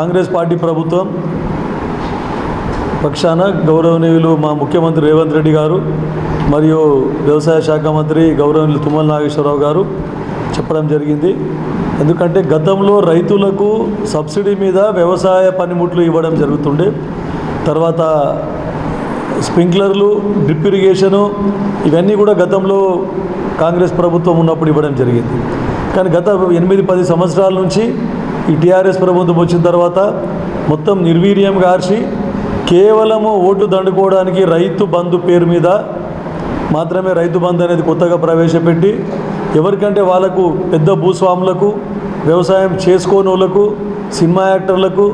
Congress party ప్రభుత్వం పక్షాన గౌరవనీయులు మా ముఖ్యమంత్రి రేవంత్ రెడ్డి గారు మరియు వ్యవసాయ శాఖ మంత్రి గౌరవనీయులు తుమ్మల నాగేశ్వరరావు గారు చెప్పడం జరిగింది. ఎందుకంటే గతంలో రైతులకు సబ్సిడీ మీద వ్యవసాయ పనిముట్లు ఇవ్వడం జరుగుతుండే. తర్వాత స్ప్రింక్లర్లు డ్రిప్ ఇరిగేషను ఇవన్నీ కూడా గతంలో కాంగ్రెస్ ప్రభుత్వం ఉన్నప్పుడు ఇవ్వడం జరిగింది. కానీ గత ఎనిమిది పది సంవత్సరాల నుంచి ఈ టీఆర్ఎస్ ప్రభుత్వం వచ్చిన తర్వాత మొత్తం నిర్వీర్యం గార్చి కేవలము ఓటు దండుకోవడానికి రైతు బంధు పేరు మీద మాత్రమే రైతు బంధు అనేది కొత్తగా ప్రవేశపెట్టి ఎవరికంటే వాళ్ళకు పెద్ద భూస్వాములకు వ్యవసాయం చేసుకోనోళ్ళకు సినిమా యాక్టర్లకు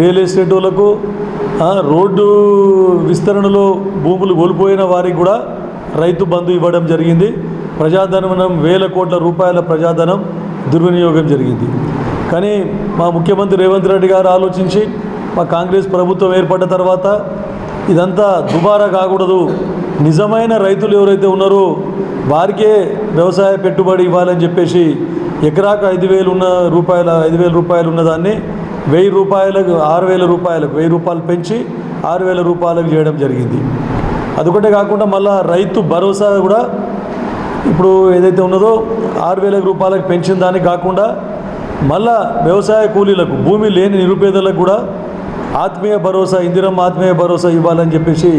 రియల్ ఎస్టేట్ వాళ్ళకు రోడ్డు విస్తరణలో భూములు కోల్పోయిన వారికి కూడా రైతు బంధు ఇవ్వడం జరిగింది. ప్రజాధనం వేల కోట్ల రూపాయల ప్రజాధనం దుర్వినియోగం జరిగింది. కానీ మా ముఖ్యమంత్రి రేవంత్ రెడ్డి గారు ఆలోచించి మా కాంగ్రెస్ ప్రభుత్వం ఏర్పడ్డ తర్వాత ఇదంతా దుబారా కాకూడదు. నిజమైన రైతులు ఎవరైతే ఉన్నారో వారికే వ్యవసాయ పెట్టుబడి ఇవ్వాలని చెప్పేసి ఎకరాకు ఐదు వేలు ఉన్న రూపాయల ఐదు వేల రూపాయలు ఉన్నదాన్ని వెయ్యి రూపాయలకు ఆరు వేల రూపాయలకు వెయ్యి రూపాయలు పెంచి ఆరు వేల రూపాయలకు చేయడం జరిగింది. అదొకటే కాకుండా మళ్ళా రైతు భరోసా కూడా ఇప్పుడు ఏదైతే ఉన్నదో ఆరు వేల రూపాయలకు పెంచిన దానికి కాకుండా మళ్ళా వ్యవసాయ కూలీలకు భూమి లేని నిరుపేదలకు కూడా ఆత్మీయ భరోసా ఇందిరమ్మ ఆత్మీయ భరోసా ఇవ్వాలని చెప్పేసి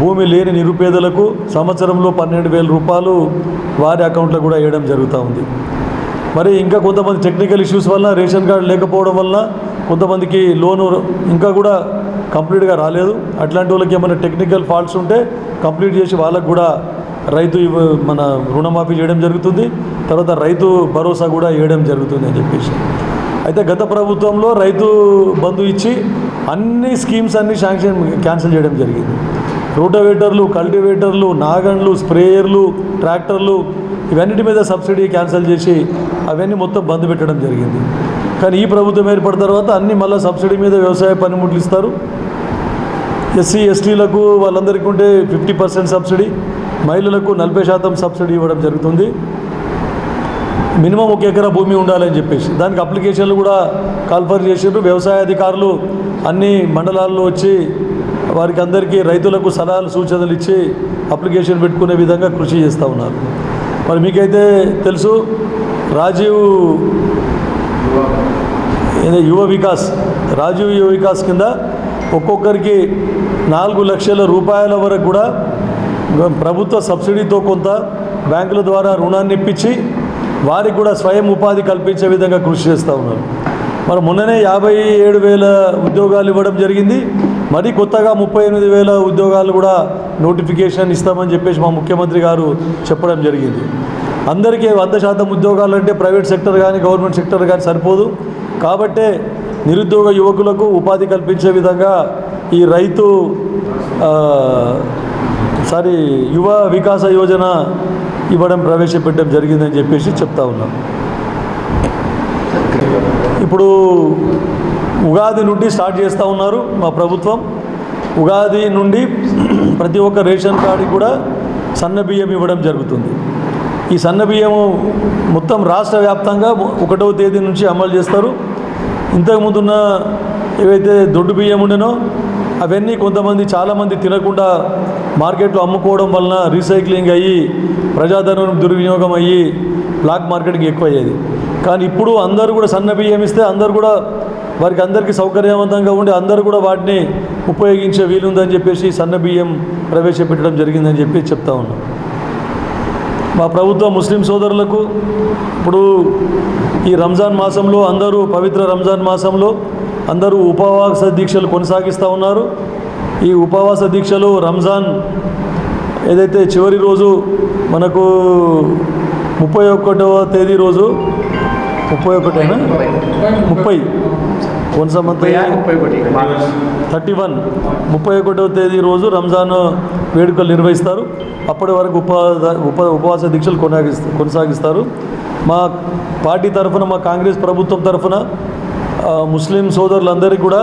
భూమి లేని నిరుపేదలకు సంవత్సరంలో పన్నెండు వేల రూపాయలు వారి అకౌంట్లో కూడా వేయడం జరుగుతూ ఉంది. మరి ఇంకా కొంతమంది టెక్నికల్ ఇష్యూస్ వల్ల రేషన్ కార్డు లేకపోవడం వల్ల కొంతమందికి లోను ఇంకా కూడా కంప్లీట్గా రాలేదు. అట్లాంటి వాళ్ళకి ఏమైనా టెక్నికల్ ఫాల్ట్స్ ఉంటే కంప్లీట్ చేసి వాళ్ళకు కూడా రైతు మన రుణమాఫీ చేయడం జరుగుతుంది తర్వాత రైతు భరోసా కూడా ఇవ్వడం జరుగుతుంది అని చెప్పేసి. అయితే గత ప్రభుత్వంలో రైతు బంధు ఇచ్చి అన్ని స్కీమ్స్ అన్ని శాంక్షన్ క్యాన్సిల్ చేయడం జరిగింది. రోటోవేటర్లు కల్టివేటర్లు నాగన్లు స్ప్రేయర్లు ట్రాక్టర్లు ఇవన్నిటి మీద సబ్సిడీ క్యాన్సిల్ చేసి అవన్నీ మొత్తం బంద్ పెట్టడం జరిగింది. కానీ ఈ ప్రభుత్వం ఏర్పడిన తర్వాత అన్ని మళ్ళీ సబ్సిడీ మీద వ్యవసాయ పనిముట్లు ఇస్తారు. ఎస్సీ ఎస్టీలకు వాళ్ళందరికీ ఉంటే ఫిఫ్టీ పర్సెంట్ సబ్సిడీ. మహిళలకు నలభై శాతం సబ్సిడీ ఇవ్వడం జరుగుతుంది. మినిమం ఒక ఎకరా భూమి ఉండాలని చెప్పేసి. దానికి అప్లికేషన్లు కూడా కాల్ఫర్ చేసారు వ్యవసాయ అధికారులు అన్ని మండలాల్లో వచ్చి వారికి అందరికీ రైతులకు సలహాలు సూచనలు ఇచ్చి అప్లికేషన్ పెట్టుకునే విధంగా కృషి చేస్తూ ఉన్నారు. మరి మీకైతే తెలుసు రాజీవ్ యువ వికాస్ రాజీవ్ యువ వికాస్ కింద ఒక్కొక్కరికి నాలుగు లక్షల రూపాయల వరకు కూడా ప్రభుత్వ సబ్సిడీతో కొంత బ్యాంకుల ద్వారా రుణాన్ని ఇప్పించి వారికి కూడా స్వయం ఉపాధి కల్పించే విధంగా కృషి చేస్తూ ఉన్నారు. మరి మొన్ననే యాభై ఏడు వేల ఉద్యోగాలు ఇవ్వడం జరిగింది. మరి కొత్తగా ముప్పై ఎనిమిది వేల ఉద్యోగాలు కూడా నోటిఫికేషన్ ఇస్తామని చెప్పేసి మా ముఖ్యమంత్రి గారు చెప్పడం జరిగింది. అందరికీ వంద శాతం ఉద్యోగాలు అంటే ప్రైవేట్ సెక్టర్ కానీ గవర్నమెంట్ సెక్టర్ కానీ సరిపోదు. కాబట్టే నిరుద్యోగ యువకులకు ఉపాధి కల్పించే విధంగా ఈ రైతు సారీ యువ వికాస యోజన ఇవ్వడం ప్రవేశపెట్టడం జరిగిందని చెప్పేసి చెప్తా ఉన్నాం. ఇప్పుడు ఉగాది నుండి స్టార్ట్ చేస్తూ ఉన్నారు మా ప్రభుత్వం. ఉగాది నుండి ప్రతి ఒక్క రేషన్ కార్డుకి కూడా సన్న బియ్యం ఇవ్వడం జరుగుతుంది. ఈ సన్న బియ్యము మొత్తం రాష్ట్ర వ్యాప్తంగా ఒకటవ తేదీ నుంచి అమలు చేస్తారు. ఇంతకుముందున్న ఏవైతే దొడ్డు బియ్యం ఉండేనో అవన్నీ కొంతమంది చాలామంది తినకుండా మార్కెట్లో అమ్ముకోవడం వలన రీసైక్లింగ్ అయ్యి ప్రజాధనం దుర్వినియోగం అయ్యి బ్లాక్ మార్కెట్కి ఎక్కువ అయ్యేది కానీ ఇప్పుడు అందరూ కూడా సన్న బియ్యం ఇస్తే అందరూ కూడా వారికి అందరికీ సౌకర్యవంతంగా ఉండి అందరూ కూడా వాటిని ఉపయోగించే వీలుందని చెప్పేసి సన్న బియ్యం ప్రవేశపెట్టడం జరిగిందని చెప్పి చెప్తా ఉన్నాం. మా ప్రభుత్వ ముస్లిం సోదరులకు ఇప్పుడు ఈ రంజాన్ మాసంలో అందరూ పవిత్ర రంజాన్ మాసంలో అందరూ ఉపవాస దీక్షలు కొనసాగిస్తూ ఉన్నారు. ఈ ఉపవాస దీక్షలు రంజాన్ ఏదైతే చివరి రోజు మనకు ముప్పై ఒకటవ తేదీ రోజు ముప్పై ఒకటేనా? ముప్పై. ఒకటి. Thirty one. ముప్పై ఒకటవ తేదీ రోజు రంజాన్ వేడుకలు నిర్వహిస్తారు. అప్పటి వరకు ఉప ఉప ఉపవాస దీక్షలు కొనసాగిస్తారు కొనసాగిస్తారు. మా పార్టీ తరఫున మా కాంగ్రెస్ ప్రభుత్వం తరఫున ముస్లిం సోదరులందరికీ కూడా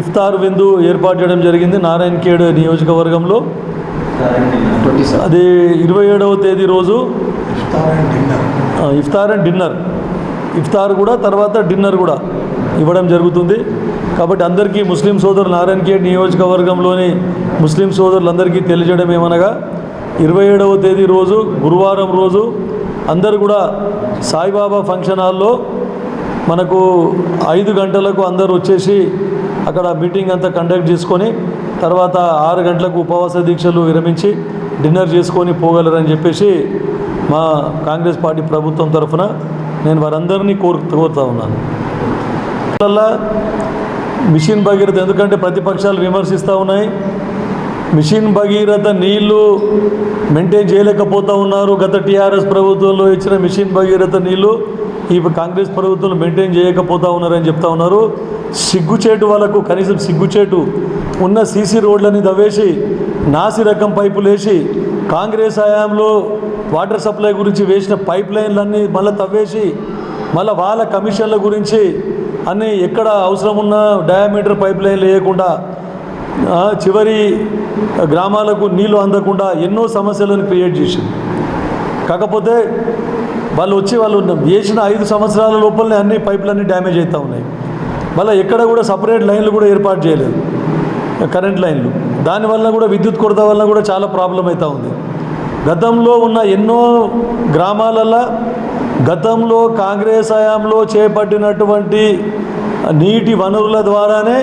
ఇఫ్తార్ విందు ఏర్పాటు చేయడం జరిగింది. నారాయణ ఖేడ్ నియోజకవర్గంలో. అది ఇరవై ఏడవ తేదీ రోజు ఇఫ్తార్ అండ్ డిన్నర్. ఇఫ్తార్ కూడా తర్వాత డిన్నర్ కూడా. ఇవ్వడం జరుగుతుంది. కాబట్టి అందరికీ ముస్లిం సోదరులు నారాయణఖేడ్ నియోజకవర్గంలోని ముస్లిం సోదరులందరికీ తెలియజేయడం ఏమనగా ఇరవై ఏడవ తేదీ రోజు గురువారం రోజు అందరు కూడా సాయిబాబా ఫంక్షన్ హాల్లో మనకు ఐదు గంటలకు అందరూ వచ్చేసి అక్కడ మీటింగ్ అంతా కండక్ట్ చేసుకొని తర్వాత ఆరు గంటలకు ఉపవాస దీక్షలు విరమించి డిన్నర్ చేసుకొని పోగలరని చెప్పేసి మా కాంగ్రెస్ పార్టీ ప్రభుత్వం తరఫున నేను వారందరినీ కోరు కోరుతా ఉన్నాను. వల్ల మిషన్ భగీరథ ఎందుకంటే ప్రతిపక్షాలు విమర్శిస్తూ ఉన్నాయి. మిషన్ భగీరథ నీళ్ళు మెయింటైన్ చేయలేకపోతూ ఉన్నారు. గత టీఆర్ఎస్ ప్రభుత్వంలో ఇచ్చిన మిషన్ భగీరథ నీళ్ళు ఈ కాంగ్రెస్ ప్రభుత్వంలో మెయింటైన్ చేయకపోతూ ఉన్నారని చెప్తా ఉన్నారు. సిగ్గుచేటు వాళ్ళకు కనీసం సిగ్గుచేటు ఉన్న సీసీ రోడ్లని దవేసి నాసి రకం పైపులు వేసి కాంగ్రెస్ హయాంలో వాటర్ సప్లై గురించి వేసిన పైప్ లైన్లన్నీ మళ్ళీ తవ్వేసి మళ్ళీ వాళ్ళ కమిషన్ల గురించి అన్ని ఎక్కడ అవసరం ఉన్న డయామీటర్ పైప్ లైన్లు వేయకుండా చివరి గ్రామాలకు నీళ్ళు అందకుండా ఎన్నో సమస్యలను క్రియేట్ చేసింది. కాకపోతే వాళ్ళు వచ్చి వాళ్ళు వేసిన ఐదు సంవత్సరాల లోపలనే అన్ని పైపులన్నీ డ్యామేజ్ అవుతూ ఉన్నాయి. మళ్ళీ ఎక్కడ కూడా సపరేట్ లైన్లు కూడా ఏర్పాటు చేయలేదు. కరెంట్ లైన్లు. దానివల్ల కూడా విద్యుత్ కొరత వల్ల కూడా చాలా ప్రాబ్లం అవుతూ ఉంది. గతంలో ఉన్న ఎన్నో గ్రామాలలో గతంలో కాంగ్రెస్ హయాంలో చేపట్టినటువంటి నీటి వనరుల ద్వారానే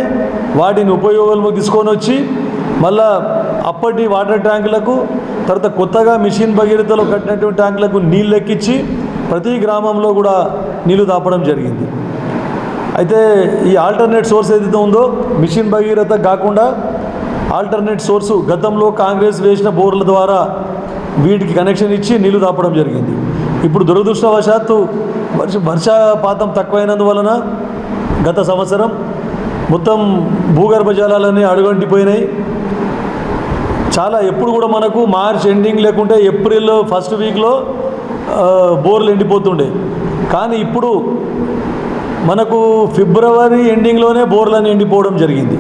వాటిని ఉపయోగంలోకి తీసుకొని వచ్చి మళ్ళా అప్పటి వాటర్ ట్యాంకులకు తర్వాత కొత్తగా మిషన్ భగీరథలో కట్టినటువంటి ట్యాంకులకు నీళ్ళు ఎక్కించి ప్రతి గ్రామంలో కూడా నీళ్ళు దాపడం జరిగింది. అయితే ఈ ఆల్టర్నేట్ సోర్స్ ఏదైతే ఉందో మిషన్ భగీరథ కాకుండా ఆల్టర్నేట్ సోర్సు గతంలో కాంగ్రెస్ వేసిన బోర్ల ద్వారా వీటికి కనెక్షన్ ఇచ్చి నీళ్ళు దాపడం జరిగింది. ఇప్పుడు దురదృష్టవశాత్తు వర్ష వర్షపాతం తక్కువైనందువలన గత సంవత్సరం మొత్తం భూగర్భ జలాలన్నీ అడుగంటిపోయినాయి. చాలా ఎప్పుడు కూడా మనకు మార్చ్ ఎండింగ్ లేకుంటే ఏప్రిల్ ఫస్ట్ వీక్లో బోర్లు ఎండిపోతుండే. కానీ ఇప్పుడు మనకు ఫిబ్రవరి ఎండింగ్లోనే బోర్లని ఎండిపోవడం జరిగింది.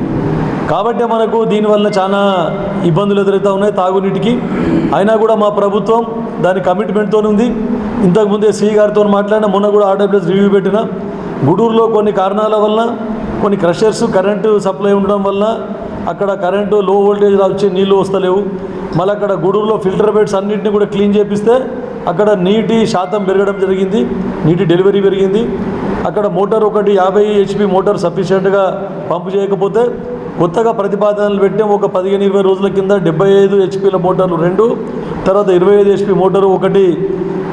కాబట్టి మనకు దీనివల్ల చాలా ఇబ్బందులు ఎదురవుతూ ఉన్నాయి తాగునీటికి. అయినా కూడా మా ప్రభుత్వం దాని కమిట్మెంట్తో ఉంది ఇంతకుముందే సి గారితో మాట్లాడిన మొన్న కూడా ఆర్డబ్ల్యూఎస్ రివ్యూ పెట్టిన. గుడూరులో కొన్ని కారణాల వలన కొన్ని క్రషర్స్ కరెంటు సప్లై ఉండడం వల్ల అక్కడ కరెంటు లో వోల్టేజ్ వచ్చే నీళ్ళు వస్తలేవు. మళ్ళీ అక్కడ గూడూరులో ఫిల్టర్ బెడ్స్ అన్నింటినీ కూడా క్లీన్ చేపిస్తే అక్కడ నీటి శాతం పెరగడం జరిగింది. నీటి డెలివరీ పెరిగింది. అక్కడ మోటార్ ఒకటి యాభై హెచ్పి మోటార్ సఫిషియెంట్గా పంపు చేయకపోతే కొత్తగా ప్రతిపాదనలు పెట్టాం ఒక పదిహేను ఇరవై రోజుల కింద డెబ్బై ఐదు హెచ్పీల మోటార్లు రెండు తర్వాత ఇరవై ఐదు హెచ్పి మోటారు ఒకటి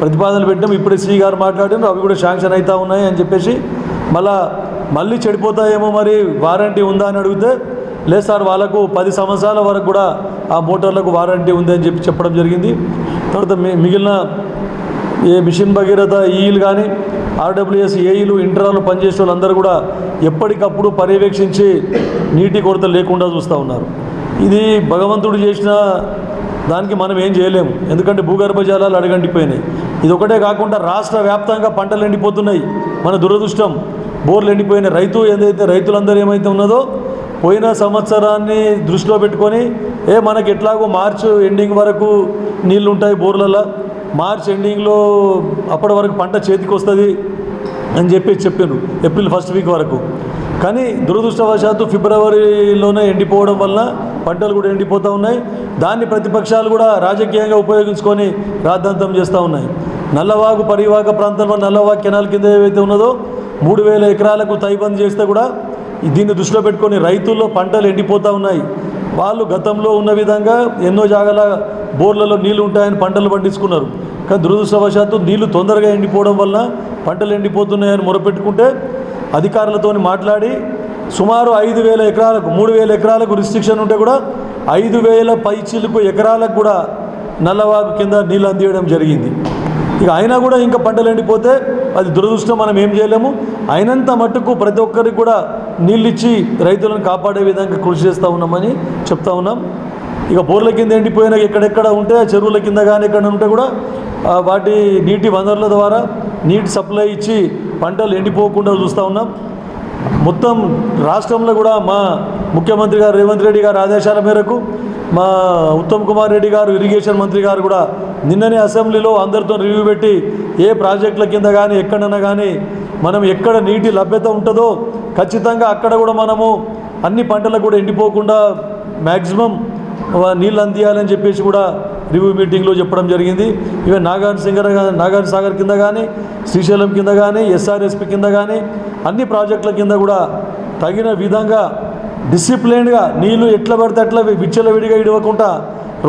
ప్రతిపాదనలు పెట్టాం ఇప్పుడే శ్రీ గారు మాట్లాడినారు అవి కూడా శాంక్షన్ అవుతా ఉన్నాయి అని చెప్పేసి మళ్ళా మళ్ళీ చెడిపోతాయేమో మరి వారంటీ ఉందా అని అడిగితే లేదు సార్ వాళ్ళకు పది సంవత్సరాల వరకు కూడా ఆ మోటార్లకు వారంటీ ఉంది అని చెప్పి చెప్పడం జరిగింది. తర్వాత మి- మిగిలిన ఏ మిషన్ భగీరథ ఈలు కానీ ఆర్డబ్ల్యూఎస్ ఏఈలు ఇంటరాలు పనిచేసే వాళ్ళందరూ కూడా ఎప్పటికప్పుడు పర్యవేక్షించి నీటి కొరత లేకుండా చూస్తూ ఉన్నారు. ఇది భగవంతుడు చేసిన దానికి మనం ఏం చేయలేము. ఎందుకంటే భూగర్భ జలాలు అడగంటిపోయినాయి ఇది ఒకటే కాకుండా రాష్ట్ర వ్యాప్తంగా పంటలు ఎండిపోతున్నాయి. మన దురదృష్టం బోర్లు ఎండిపోయిన రైతు ఏదైతే రైతులందరూ ఏమైతే ఉన్నదో పోయిన సంవత్సరాన్ని దృష్టిలో పెట్టుకొని ఏ మనకి ఎట్లాగో మార్చ్ ఎండింగ్ వరకు నీళ్ళు ఉంటాయి బోర్లలో మార్చ్ ఎండింగ్లో అప్పటి వరకు పంట చేతికి వస్తుంది అని చెప్పి చెప్పారు ఏప్రిల్ ఫస్ట్ వీక్ వరకు. కానీ దురదృష్టవశాత్తు ఫిబ్రవరిలోనే ఎండిపోవడం వల్ల పంటలు కూడా ఎండిపోతూ ఉన్నాయి. దాన్ని ప్రతిపక్షాలు కూడా రాజకీయంగా ఉపయోగించుకొని రాద్ధాంతం చేస్తూ ఉన్నాయి. నల్లవాగు పరివాహక ప్రాంతంలో నల్లవాగు కెనాల్ కింద ఏవైతే ఉన్నదో మూడు వేల ఎకరాలకు తైబంద్ చేస్తే కూడా దీన్ని దృష్టిలో పెట్టుకొని రైతుల్లో పంటలు ఎండిపోతూ ఉన్నాయి. వాళ్ళు గతంలో ఉన్న విధంగా ఎన్నో జాగాల బోర్లలో నీళ్ళు ఉంటాయని పంటలు పండించుకున్నారు. కానీ దురదృష్టవశాత్తు నీళ్ళు తొందరగా ఎండిపోవడం వలన పంటలు ఎండిపోతున్నాయని మొరపెట్టుకుంటే అధికారులతో మాట్లాడి సుమారు ఐదు వేల ఎకరాలకు మూడు వేల ఎకరాలకు రిస్ట్రిక్షన్ ఉంటే కూడా ఐదు వేల పైచిలకు ఎకరాలకు కూడా నల్లవాగు కింద నీళ్ళు అందియడం జరిగింది. ఇక అయినా కూడా ఇంకా పంటలు ఎండిపోతే అది దురదృష్టం మనం ఏం చేయలేము. అయినంత మట్టుకు ప్రతి ఒక్కరికి కూడా నీళ్ళు ఇచ్చి రైతులను కాపాడే విధంగా కృషి చేస్తూ ఉన్నామని చెప్తా ఉన్నాం. ఇక బోర్ల కింద ఎండిపోయిన ఎక్కడెక్కడ ఉంటే ఆ చెరువుల కింద కానీ ఎక్కడ ఉంటే కూడా వాటి నీటి వనరుల ద్వారా నీటి సప్లై ఇచ్చి పంటలు ఎండిపోకుండా చూస్తూ ఉన్నాం. మొత్తం రాష్ట్రంలో కూడా మా ముఖ్యమంత్రి గారు రేవంత్ రెడ్డి గారి ఆదేశాల మేరకు మా ఉత్తమ్ కుమార్ రెడ్డి గారు ఇరిగేషన్ మంత్రి గారు కూడా నిన్ననే అసెంబ్లీలో అందరితో రివ్యూ పెట్టి ఏ ప్రాజెక్టుల కింద కానీ ఎక్కడన్నా కానీ మనం ఎక్కడ నీటి లభ్యత ఉంటుందో ఖచ్చితంగా అక్కడ కూడా మనము అన్ని పంటలకు కూడా ఎండిపోకుండా మ్యాక్సిమం నీళ్ళు అందియాలని చెప్పేసి కూడా రివ్యూ మీటింగ్లో చెప్పడం జరిగింది. ఇవే నాగార్జున సింగర్ నాగార్జున సాగర్ కింద కానీ శ్రీశైలం కింద కానీ ఎస్ఆర్ఎస్పి కింద కానీ అన్ని ప్రాజెక్టుల కింద కూడా తగిన విధంగా డిసిప్లైన్గా నీళ్ళు ఎట్లా పడితే అట్లా విచ్చలవిడిగా ఇడవకుండా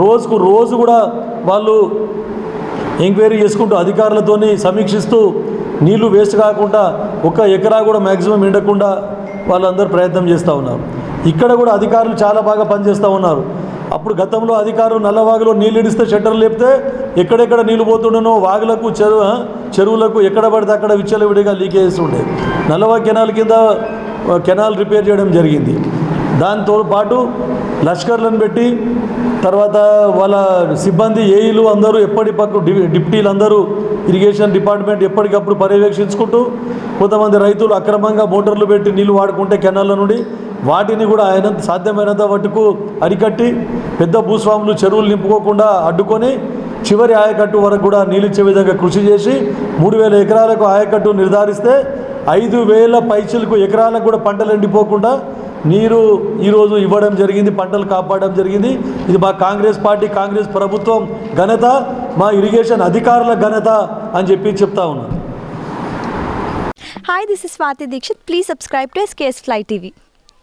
రోజుకు రోజు కూడా వాళ్ళు ఎంక్వైరీ చేసుకుంటూ అధికారులతోని సమీక్షిస్తూ నీళ్ళు వేస్ట్ కాకుండా ఒక ఎకరా కూడా మ్యాక్సిమం ఎండకుండా వాళ్ళందరూ ప్రయత్నం చేస్తూ ఉన్నారు. ఇక్కడ కూడా అధికారులు చాలా బాగా పనిచేస్తూ ఉన్నారు. అప్పుడు గతంలో అధికారులు నల్లవాగులో నీళ్ళు ఇడిస్తే షట్టర్లు లేపితే ఎక్కడెక్కడ నీళ్ళు పోతుండనో వాగులకు చెరువు చెరువులకు ఎక్కడ పడితే అక్కడ విచ్చలవిడిగా లీకేజెస్ ఉండే. నల్లవాగు కెనాల్ కింద కెనాల్ రిపేర్ చేయడం జరిగింది. దాంతో పాటు లష్కర్లను పెట్టి తర్వాత వాళ్ళ సిబ్బంది ఏఈలు అందరూ ఎప్పటికప్పుడు డి డిప్టీలు అందరూ ఇరిగేషన్ డిపార్ట్మెంట్ ఎప్పటికప్పుడు పర్యవేక్షించుకుంటూ కొంతమంది రైతులు అక్రమంగా మోటార్లు పెట్టి నీళ్ళు వాడుకుంటే కెనాళ్ళ నుండి వాటిని కూడా ఆయన సాధ్యమైనంత మటుకు అరికట్టి పెద్ద భూస్వాములు చెరువులు నింపుకోకుండా అడ్డుకొని చివరి ఆయకట్టు వరకు కూడా నీళ్ళు ఇచ్చే విధంగా కృషి చేసి మూడు వేల ఎకరాలకు ఆయకట్టు నిర్ధారిస్తే ఐదు వేల పైసలకు ఎకరాలకు కూడా పంటలు ఎండిపోకుండా నీరు ఈరోజు ఇవ్వడం జరిగింది పంటలు కాపాడడం జరిగింది. ఇది మా కాంగ్రెస్ పార్టీ కాంగ్రెస్ ప్రభుత్వం ఘనత మా ఇరిగేషన్ అధికారుల ఘనత అని చెప్పి చెప్తా ఉన్నాను hi this is Swathi Dikshit please subscribe to SKS fly TV